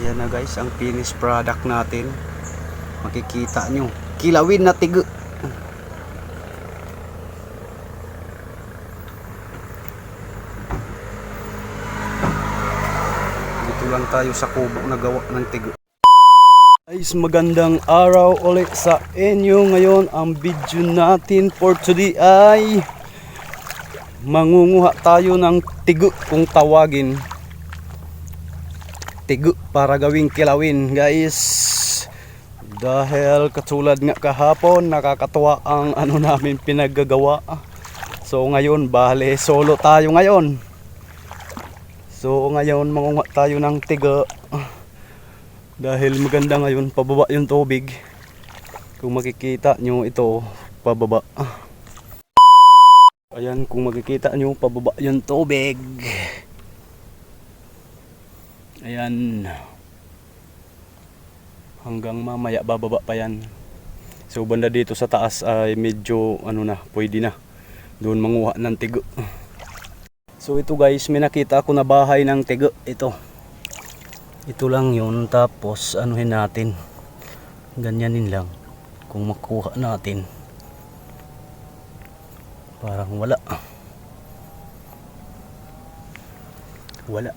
ayan na guys ang finished product natin. Makikita nyo. Kilawin na tigo. Dito lang tayo sa kubo na gawa ng tigo. Guys magandang araw ulit sa inyo. Ngayon ang video natin for today ay mangunguha tayo ng tigo kung tawagin tigo para gawing kilawin guys. Dahil katulad nga kahapon nakakatuwa ang ano namin pinaggagawa. So ngayon bale solo tayo ngayon. So ngayon mangunguha tayo ng tigo dahil maganda ngayon pababa yung tubig. Kung makikita nyo ito pababa. Ayan kung makikita nyo pababa yung tubig ayan. Hanggang mamaya bababa pa yan. So banda dito sa taas ay medyo ano na pwede na. Doon manguha ng tigo. So ito guys may nakita ako na bahay ng tigo. Ito. Ito lang yun tapos anuhin natin. Ganyanin lang kung makuha natin. Parang wala. Wala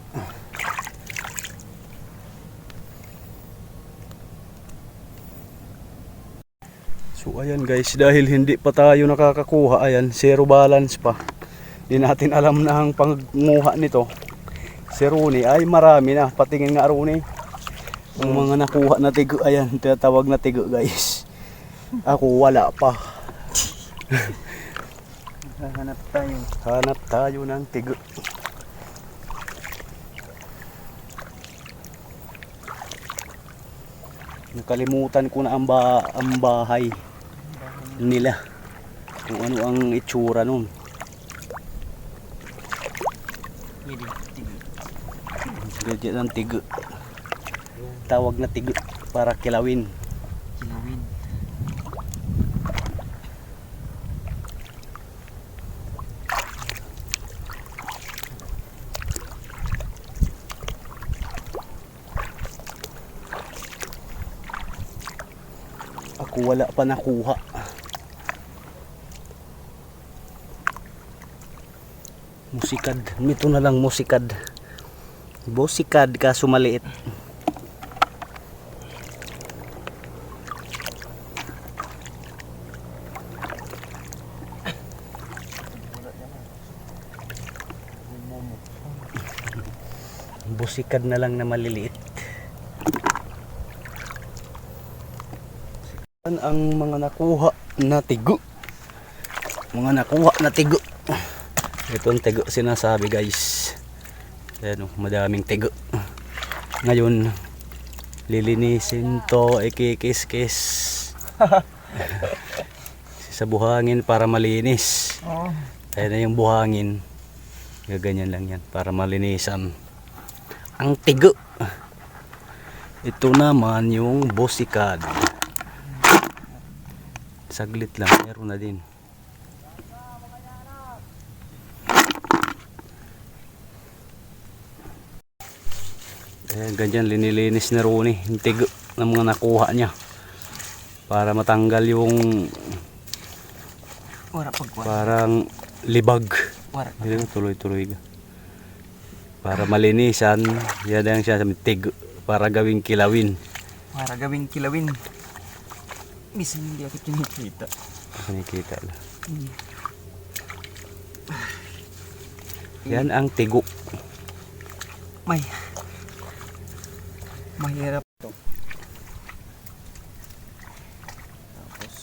so ayan guys dahil hindi pa tayo nakakakuha ayan zero balance pa. Di natin alam na ang panguha nito. Si Rooney ay marami na. Patingin nga Rooney. Ang mga nakuha na tigo ayan tinatawag na tigo guys. Ako wala pa. Hahanap tayo. hanap tayo ng tigo. Nakalimutan ko na ang, ba ang bahay nila. Kung ano ang itsura nun. Gadget ng tigo tawag na tigo para kilawin. Kilawin. Ako wala pa nakuha. Musikad. Ito na lang musikad. Bosikad kaso maliit. Busikad na lang na maliliit. Ang mga nakuha na tigo. Mga nakuha na tigo. Ito ang tigo sinasabi guys. Ayan o, madaming tigo. Ngayon, lilinisin to, ikikis-kis. sa buhangin para malinis. Oo. Ayan na yung buhangin. Gaganyan lang yan para malinisan. Ang tigo. Ito naman yung bosikad. Saglit lang, meron na din. Ayan, ganyan linilinis ni Rooney yung tigo ng mga nakuha niya para matanggal yung parang libag tuloy-tuloy. Para malinisan, yan ang siya sa tig para gawing kilawin. Wara gawing kilawin. Minsan hindi ako kinikita. Nakikita lang. Yan ang tigo. May. Mahirap to. Tapos.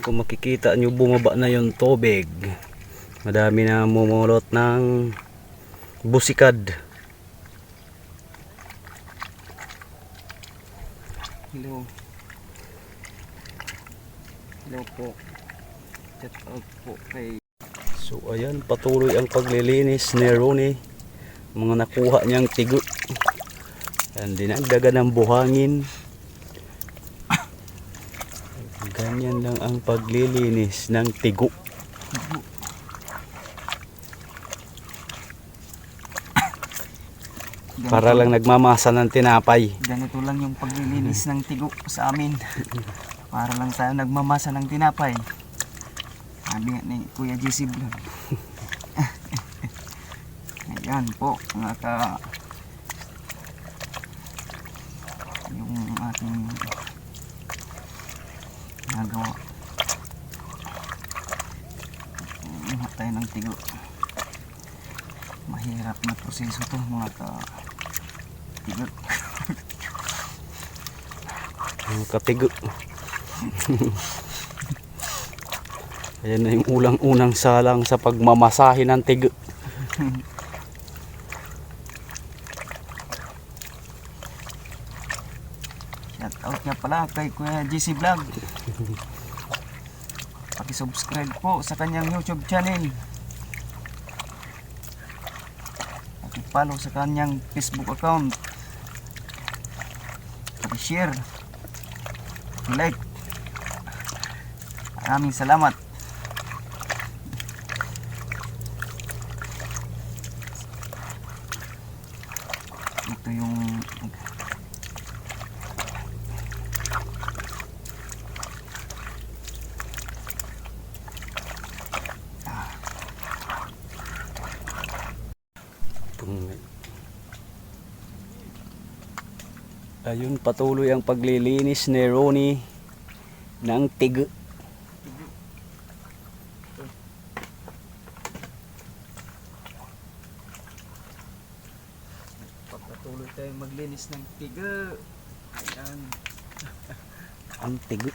Kung makikita nyo bumaba na yung tubig. Madami na mumulot ng busikad. Hello. Hello po. Shout out po kay So ayan, patuloy ang paglilinis ni Ronnie. Mga nakuha niyang tigo. Yan, dinagdagan ng buhangin. Ganyan lang ang paglilinis ng tigo. Ganito, Para lang nagmamasa ng tinapay. ganito lang yung paglilinis ng tigo sa amin. Para lang tayo nagmamasa ng tinapay. Sabi ni Kuya JC Vlog. Ayan po, mga ka... Yung ating nagawa. Kumuha tayo ng tigo. Mahirap na proseso to mga ka... Tigo. Ang katigo. Ayan na yung ulang-unang salang sa pagmamasahe ng tigo. Shout out nga pala kay Kuya JC Vlog. Paki-subscribe po sa kanyang YouTube channel. Paki-follow sa kanyang Facebook account. Paki-share. Paki-like. Maraming salamat. Ito yung Ayun, patuloy ang paglilinis ni Ronnie ng tigo. Pagpatuloy tayong maglinis ng tiga. Ayan. Ang tigo.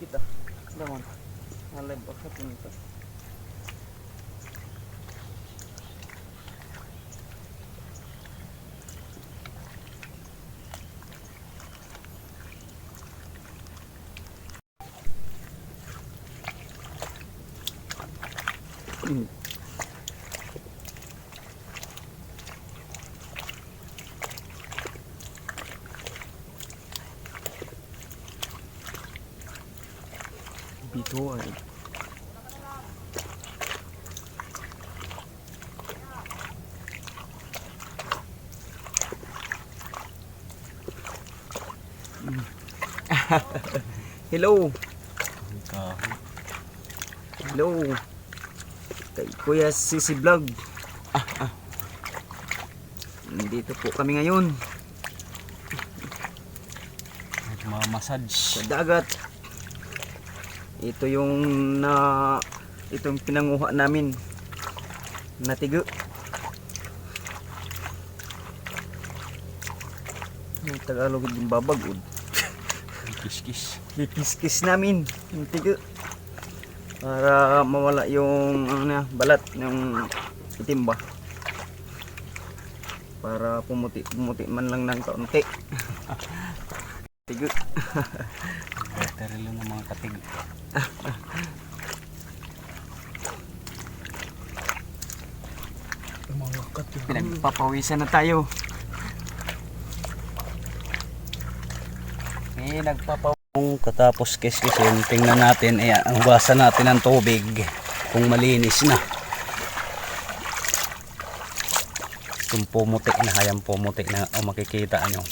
kita. Daman. Alay baka tunita. Hello. Hello. Kay Kuya Sisi Vlog. Ah, ah. Nandito po kami ngayon Nagmamassage. sa dagat. Ito yung na itong pinanguha namin na tigo. Yung Tagalog yung babagod. Kiss-kiss. Kikis-kis namin yung tigo. Para mawala yung ano na, balat ng itim ba. Para pumuti, pumuti man lang ng kaunti. tigo. Better lang ng mga katigo. Pinagpapawisan na tayo. Eh, nagpapaw... Kung katapos kiskisin, tingnan natin, eh, ang basa natin ng tubig kung malinis na. Kung pumutik na, hayang pumutik na, o makikita nyo.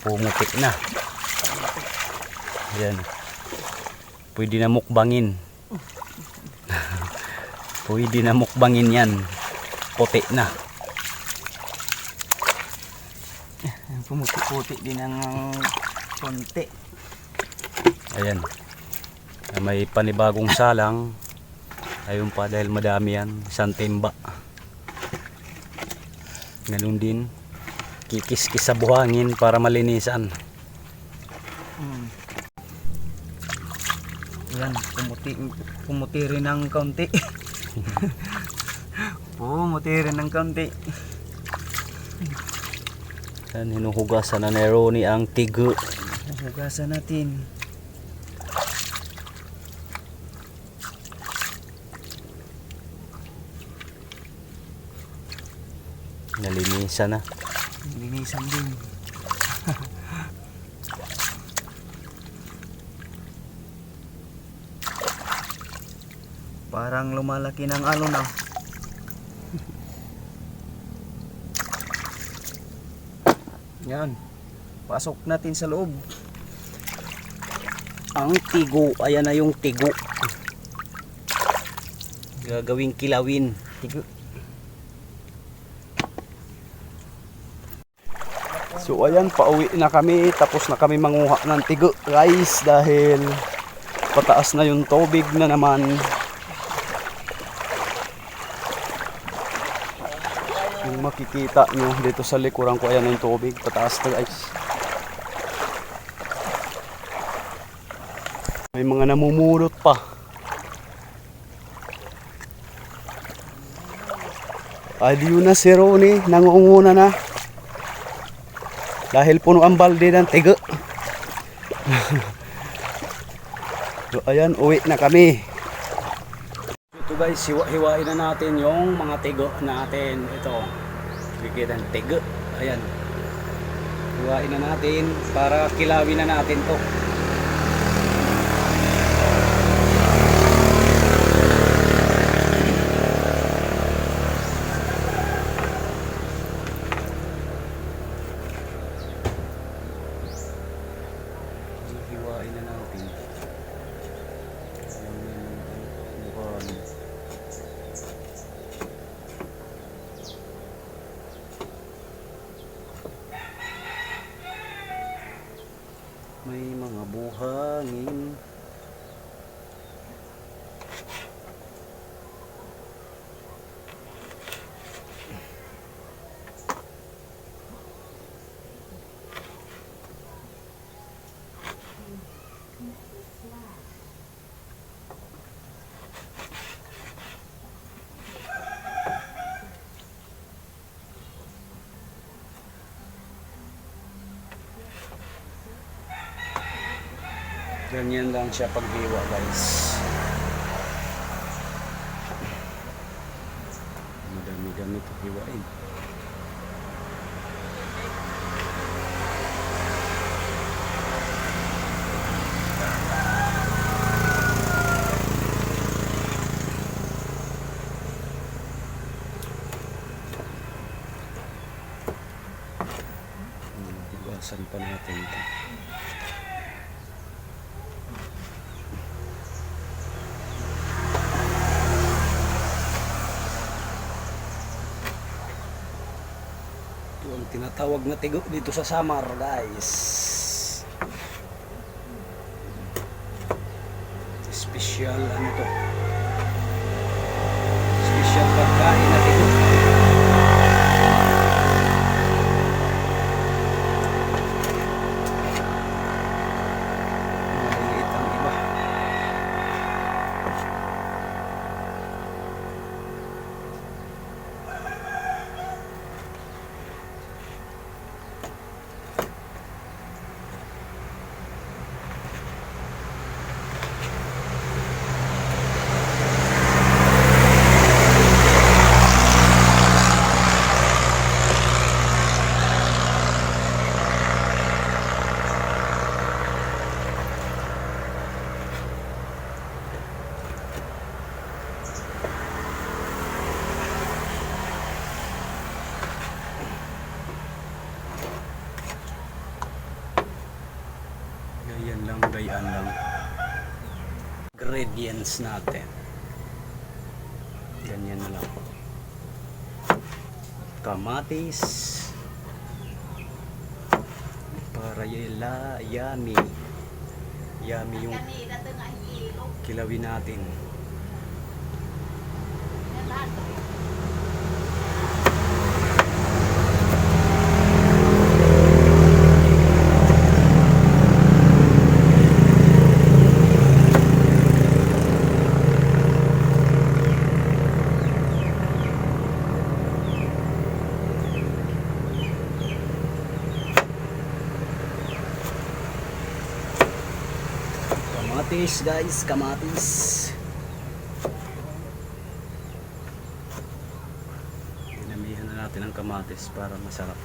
pumuti na. Ayan. Pwede na mukbangin. Pwede na mukbangin yan. Puti na. Pumuti-puti din ang konti. Ayan. May panibagong salang. Ayun pa dahil madami yan. Isang timba. Ganun din. Kikis-kis sa buhangin para malinisan. Mm. Yan, pumuti, pumuti rin ng kaunti. pumuti rin ng kaunti. Yan, hinuhugasan na ni Ronnie ang tigo. Hugasan natin. Nalinisan na. Linisan din. Parang lumalaki ng alon ah. Yan. Pasok natin sa loob. Ang tigo. Ayan na yung tigo. Gagawing kilawin. Tigo. So ayan, pauwi na kami. Tapos na kami manguha ng tigo guys. Dahil pataas na yung tubig na naman. Yung makikita nyo dito sa likuran ko, ayan yung tubig. Pataas na guys. May mga namumulot pa. Aliw na si Ronnie, nangunguna na. Dahil puno ang balde ng tigo. so, ayan, uwi na kami. Guys, hiwa hiwain na natin yung mga tigo natin. Ito, bigyan ng tigo. Ayan. Hiwain na natin para kilawin na natin to. Hiwain na natin. Ayan, yan, buwan. May mga buhangin. Ganyan lang siya paghiwa guys. Madami-dami ito hiwain. Hugasan pa natin. Ito tinatawag na tigo dito sa Samar, guys. Special ano to? Special pagkain na Ingredients natin. Ganyan na lang. Kamatis. Para yela, yummy. Yummy yung kilawin natin. Kamatis guys, kamatis. Dinamihan na natin ang kamatis para masarap.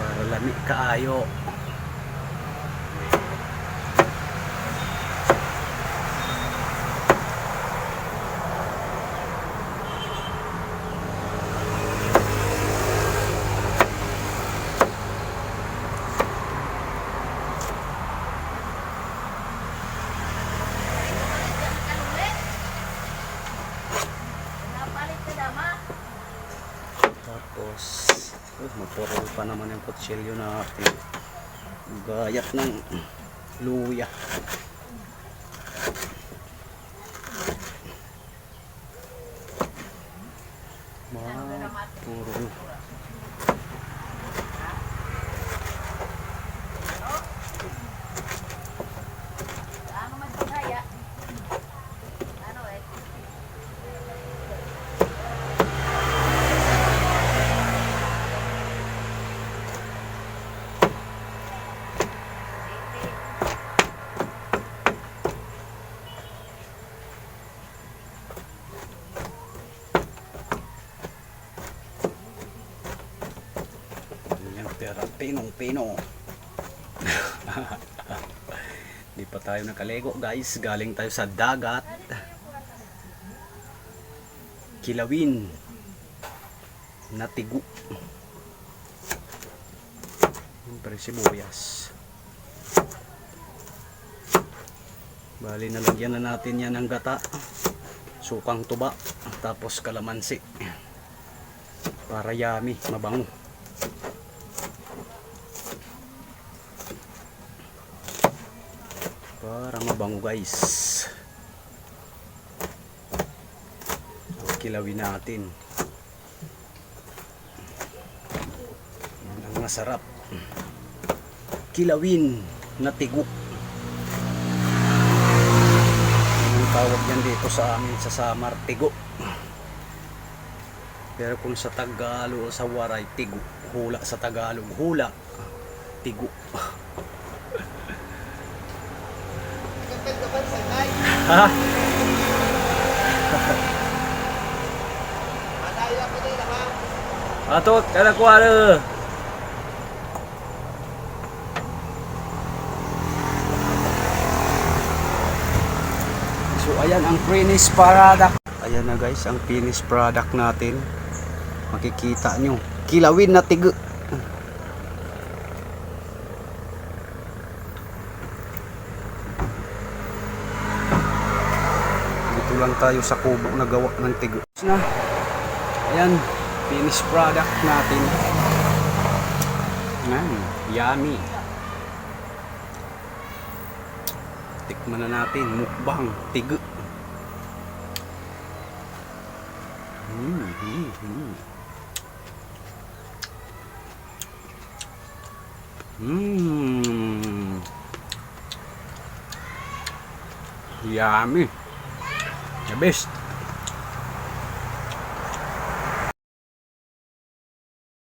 Para lami kaayo. Tapos, oh, mapurol pa naman yung kutsilyo natin. Gayat ng luya. Mapurol. Yung pera, pinong-pino. Di pa tayo nakalego guys. Galing tayo sa dagat. Kilawin. Natigu. Siyempre sibuyas. Bali nalagyan na natin yan ng gata. Sukang tuba. Tapos kalamansi. Para yummy, mabango. Para mabango guys. Kilawin natin. Yan ang masarap. Kilawin na tigo. Ang tawag yan dito sa amin sa Samar tigo. Pero kung sa Tagalog sa Waray tigo. Hula sa Tagalog hula. Tigo Ha? Ato, kada ko ada. So ayan ang finished product. Ayan na guys, ang finished product natin. Makikita nyo. Kilawin na tigo. Dito lang tayo sa kubo na gawa ng tigo. Na. Ayan, finished product natin. Ayan, yummy. Tikman na natin, mukbang, tigo. Mm, mm, mm. Mmm. Yummy. The best.